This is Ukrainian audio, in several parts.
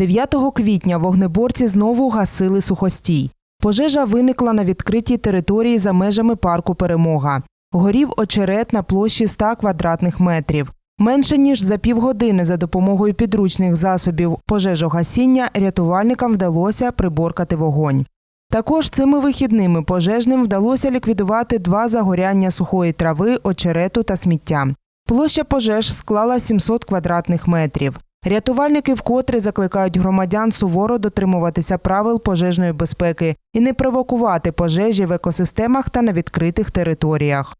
9 квітня вогнеборці знову гасили сухостій. Пожежа виникла на відкритій території за межами парку Перемога. Горів очерет на площі 100 квадратних метрів. Менше ніж за півгодини за допомогою підручних засобів пожежогасіння рятувальникам вдалося приборкати вогонь. Також цими вихідними пожежним вдалося ліквідувати два загоряння сухої трави, очерету та сміття. Площа пожеж склала 700 квадратних метрів. Рятувальники вкотре закликають громадян суворо дотримуватися правил пожежної безпеки і не провокувати пожежі в екосистемах та на відкритих територіях.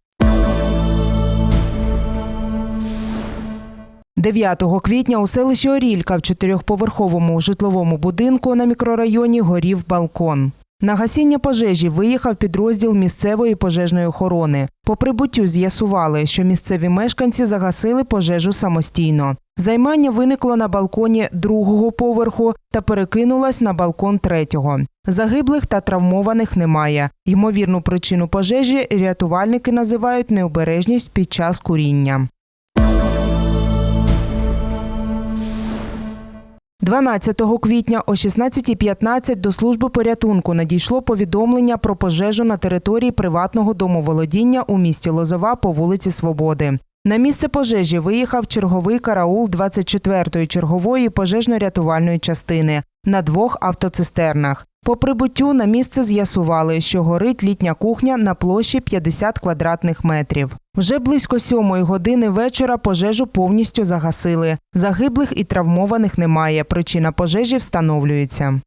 9 квітня у селищі Орілька в чотирьохповерховому житловому будинку на мікрорайоні горів балкон. На гасіння пожежі виїхав підрозділ місцевої пожежної охорони. По прибуттю з'ясували, що місцеві мешканці загасили пожежу самостійно. Займання виникло на балконі другого поверху та перекинулось на балкон третього. Загиблих та травмованих немає. Ймовірну причину пожежі рятувальники називають необережність під час куріння. 12 квітня о 16.15 до служби порятунку надійшло повідомлення про пожежу на території приватного домоволодіння у місті Лозова по вулиці Свободи. На місце пожежі виїхав черговий караул 24-ї чергової пожежно-рятувальної частини на двох автоцистернах. По прибуттю на місце з'ясували, що горить літня кухня на площі 50 квадратних метрів. Вже близько сьомої години вечора пожежу повністю загасили. Загиблих і травмованих немає. Причина пожежі встановлюється.